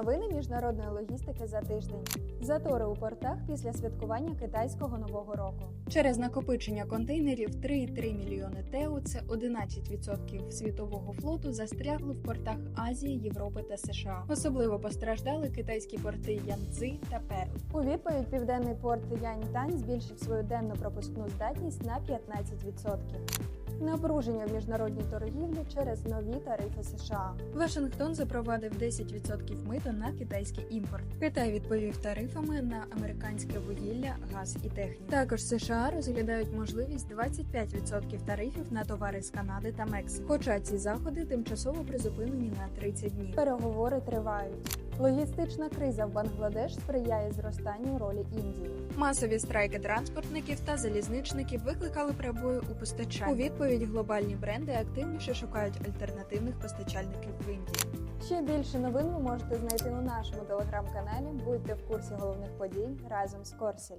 новини міжнародної логістики за тиждень. Затори у портах після святкування китайського нового року. Через накопичення контейнерів 3,3 мільйони ТЕУ, це 11% світового флоту, застрягли в портах Азії, Європи та США. Особливо постраждали китайські порти Янцзи та Перл. У відповідь південний порт Яньтань збільшив свою денну пропускну здатність на 15%. Напруження в міжнародній торгівлі через нові тарифи США. Вашингтон запровадив 10% мито на китайський імпорт. Китай відповів тарифами на американське вугілля, газ і техніку. Також США розглядають можливість 25% тарифів на товари з Канади та Мексики. Хоча ці заходи тимчасово призупинені на 30 днів. Переговори тривають. Логістична криза в Бангладеш сприяє зростанню ролі Індії. Масові страйки транспортників та залізничників викликали перебої у постачанні. У відповідь глобальні бренди активніше шукають альтернативних постачальників в Індії. Ще більше новин ви можете знайти у нашому телеграм-каналі. Будьте в курсі головних подій разом з Корсіль.